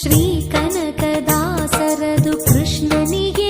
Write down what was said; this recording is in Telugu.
ಶ್ರೀ ಕನಕದಾಸರದು ಕೃಷ್ಣನಿಗೆ